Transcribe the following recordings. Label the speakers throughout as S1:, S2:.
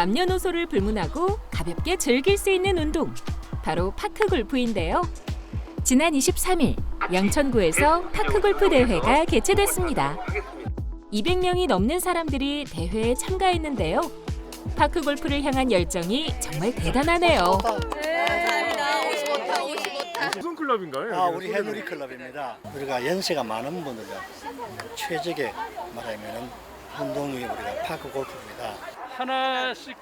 S1: 남녀노소를 불문하고 가볍게 즐길 수 있는 운동 바로 파크 골프인데요. 지난 23일 양천구에서 파크 골프 대회가 개최됐습니다. 200명이 넘는 사람들이 대회에 참가했는데요. 파크 골프를 향한 열정이 정말 대단하네요.
S2: 감사합니다. 55타, 55타.
S3: 무슨 클럽인가요?
S4: 아,
S3: 여기는?
S4: 우리 해누리 클럽입니다. 우리가 연세가 많은 분들 최적의 말하면은 운동이 우리가 파크 골프입니다.
S5: 하나씩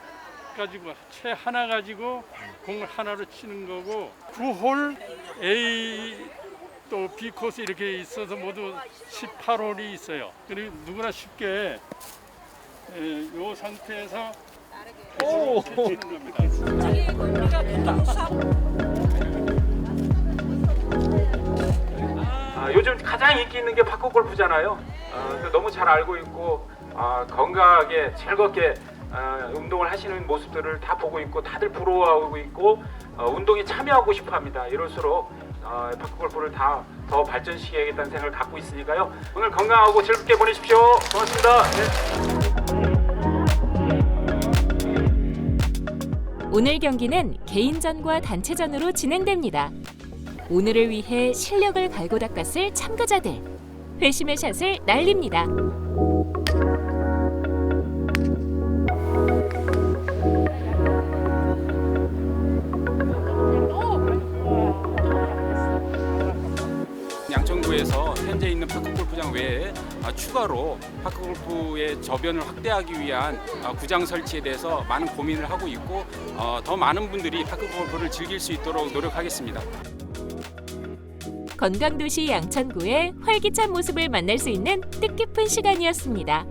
S5: 가지고 채 하나 가지고 공을 하나로 치는 거고 9홀 A 또 B 코스 이렇게 있어서 모두 18홀이 있어요. 그리고 누구나 쉽게 예, 요 상태에서
S3: 오.
S5: 치는 겁니다.
S6: 아, 요즘 가장 인기 있는 게 파크 골프잖아요. 아, 너무 잘 알고 있고 아, 건강하게 즐겁게 아, 운동을 하시는 모습들을 다 보고 있고 다들 부러워하고 있고 어, 운동에 참여하고 싶어합니다. 이럴수록 어, 파크 골프를 다 더 발전시켜야겠다는 생각을 갖고 있으니까요. 오늘 건강하고 즐겁게 보내십시오. 고맙습니다. 네.
S1: 오늘 경기는 개인전과 단체전으로 진행됩니다. 오늘을 위해 실력을 갈고 닦았을 참가자들. 회심의 샷을 날립니다.
S7: 양천구에서 현재 있는 파크 골프장 외에 아, 추가로 파크 골프의 저변을 확대하기 위한 아, 구장 설치에 대해서 많은 고민을 하고 있고 어, 더 많은 분들이 파크 골프를 즐길 수 있도록 노력하겠습니다.
S1: 건강도시 양천구의 활기찬 모습을 만날 수 있는 뜻깊은 시간이었습니다.